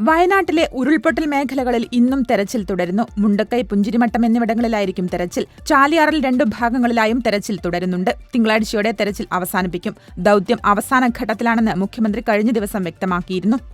വയനാട്ടിലെ ഉരുൾപൊട്ടൽ മേഖലകളിൽ ഇന്നും തെരച്ചിൽ തുടരുന്നു. മുണ്ടക്കൈ പുഞ്ചിരിമട്ടം എന്നിവിടങ്ങളിലായിരിക്കും തെരച്ചിൽ. ചാലിയാറിൽ രണ്ടു ഭാഗങ്ങളിലായും തെരച്ചിൽ തുടരുന്നുണ്ട്. തിങ്കളാഴ്ചയോടെ തെരച്ചിൽ അവസാനിപ്പിക്കും. ദൌത്യം അവസാന ഘട്ടത്തിലാണെന്ന് മുഖ്യമന്ത്രി കഴിഞ്ഞ ദിവസം വ്യക്തമാക്കിയിരുന്നു.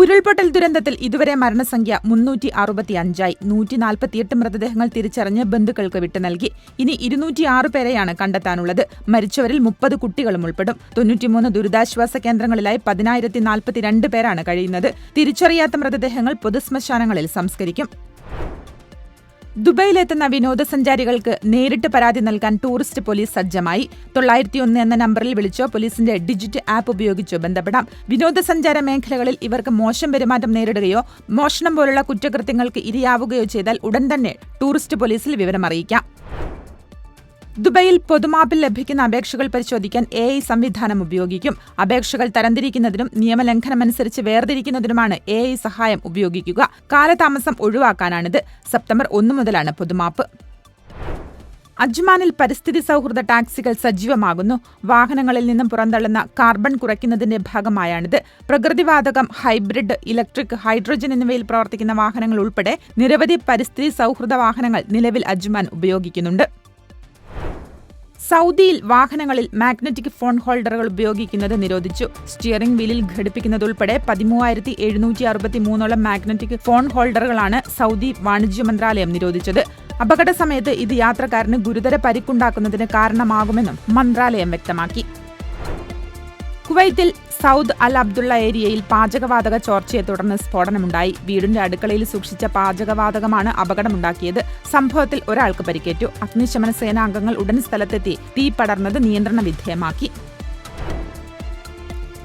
ഉരുൾപൊട്ടൽ ദുരന്തത്തിൽ ഇതുവരെ മരണസംഖ്യ മുന്നൂറ്റി അറുപത്തി അഞ്ചായി നൂറ്റി നാൽപ്പത്തിയെട്ട് മൃതദേഹങ്ങൾ തിരിച്ചറിഞ്ഞ് ബന്ധുക്കൾക്ക് വിട്ടു നൽകി. ഇനി ഇരുന്നൂറ്റിയാറ് പേരെയാണ് കണ്ടെത്താനുള്ളത്. മരിച്ചവരിൽ മുപ്പത് കുട്ടികളും ഉൾപ്പെടും. തൊണ്ണൂറ്റിമൂന്ന് ദുരിതാശ്വാസ കേന്ദ്രങ്ങളിലായി പതിനായിരത്തി നാൽപ്പത്തിരണ്ട് പേരാണ് കഴിയുന്നത്. തിരിച്ചറിയാത്ത മൃതദേഹങ്ങൾ പൊതുശ്മശാനങ്ങളിൽ സംസ്കരിക്കും. ദുബൈയിലെത്തുന്ന വിനോദസഞ്ചാരികൾക്ക് നേരിട്ട് പരാതി നൽകാൻ ടൂറിസ്റ്റ് പോലീസ് സജ്ജമായി. തൊള്ളായിരത്തി ഒന്ന് എന്ന നമ്പറിൽ വിളിച്ചോ പോലീസിന്റെ ഡിജിറ്റ് ആപ്പ് ഉപയോഗിച്ചോ ബന്ധപ്പെടാം. വിനോദസഞ്ചാര മേഖലകളിൽ ഇവർക്ക് മോശം പെരുമാറ്റം നേരിടുകയോ മോഷണം പോലുള്ള കുറ്റകൃത്യങ്ങൾക്ക് ഇരയാവുകയോ ചെയ്താൽ ഉടൻ തന്നെ ടൂറിസ്റ്റ് പോലീസിൽ വിവരം അറിയിക്കാം. ദുബൈയിൽ പൊതുമാപ്പിൽ ലഭിക്കുന്ന അപേക്ഷകൾ പരിശോധിക്കാൻ എ ഐ സംവിധാനം ഉപയോഗിക്കും. അപേക്ഷകൾ തരംതിരിക്കുന്നതിനും നിയമലംഘനമനുസരിച്ച് വേർതിരിക്കുന്നതിനുമാണ് എ ഐ സഹായം ഉപയോഗിക്കുക. കാലതാമസം ഒഴിവാക്കാനാണിത്. സെപ്റ്റംബർ ഒന്നു മുതലാണ് പൊതുമാപ്പ്. അജ്മാനിൽ പരിസ്ഥിതി സൗഹൃദ ടാക്സികൾ സജീവമാകുന്നു. വാഹനങ്ങളിൽ നിന്നും പുറന്തള്ളുന്ന കാർബൺ കുറയ്ക്കുന്നതിന്റെ ഭാഗമായാണിത്. പ്രകൃതിവാതകം ഹൈബ്രിഡ് ഇലക്ട്രിക് ഹൈഡ്രജൻ എന്നിവയിൽ പ്രവർത്തിക്കുന്ന വാഹനങ്ങൾ ഉൾപ്പെടെ നിരവധി പരിസ്ഥിതി സൗഹൃദ വാഹനങ്ങൾ നിലവിൽ അജ്മാൻ ഉപയോഗിക്കുന്നുണ്ട്. സൗദിയിൽ വാഹനങ്ങളിൽ മാഗ്നറ്റിക് ഫോൺ ഹോൾഡറുകൾ ഉപയോഗിക്കുന്നത് നിരോധിച്ചു. സ്റ്റിയറിംഗ് വീലിൽ ഘടിപ്പിക്കുന്നതുൾപ്പെടെ പതിമൂവായിരത്തി എഴുന്നൂറ്റി അറുപത്തി മൂന്നോളം മാഗ്നറ്റിക് ഫോൺ ഹോൾഡറുകളാണ് സൗദി വാണിജ്യ മന്ത്രാലയം നിരോധിച്ചത്. അപകട സമയത്ത് ഇത് യാത്രക്കാരന് ഗുരുതര പരിക്കുണ്ടാക്കുന്നതിന് കാരണമാകുമെന്നും മന്ത്രാലയം വ്യക്തമാക്കി. കുവൈത്തിൽ സൗദ് അൽ അബ്ദുള്ള ഏരിയയിൽ പാചകവാതക ചോർച്ചയെ തുടർന്ന് സ്ഫോടനമുണ്ടായി. വീടിന്റെ അടുക്കളയിൽ സൂക്ഷിച്ച പാചകവാതകമാണ് അപകടമുണ്ടാക്കിയത്. സംഭവത്തിൽ ഒരാൾക്ക് പരിക്കേറ്റു. അഗ്നിശമന സേനാംഗങ്ങൾ ഉടൻ സ്ഥലത്തെത്തി തീ പടർന്നത് നിയന്ത്രണ വിധേയമാക്കി.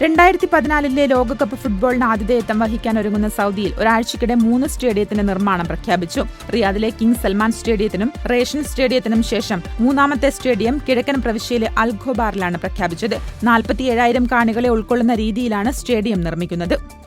രണ്ടായിരത്തി പതിനാലിലെ ലോകകപ്പ് ഫുട്ബോളിന് ആതിഥേയത്വം വഹിക്കാൻ ഒരുങ്ങുന്ന സൗദിയിൽ ഒരാഴ്ചക്കിടെ മൂന്ന് സ്റ്റേഡിയത്തിന്റെ നിർമ്മാണം പ്രഖ്യാപിച്ചു. റിയാദിലെ കിങ് സൽമാൻ സ്റ്റേഡിയത്തിനും റേഷൻ സ്റ്റേഡിയത്തിനും ശേഷം മൂന്നാമത്തെ സ്റ്റേഡിയം കിഴക്കൻ പ്രവിശ്യയിലെ അൽഖോബാറിലാണ് പ്രഖ്യാപിച്ചത്. നാൽപ്പത്തിയേഴായിരം കാണികളെ ഉൾക്കൊള്ളുന്ന രീതിയിലാണ് സ്റ്റേഡിയം നിർമ്മിക്കുന്നത്.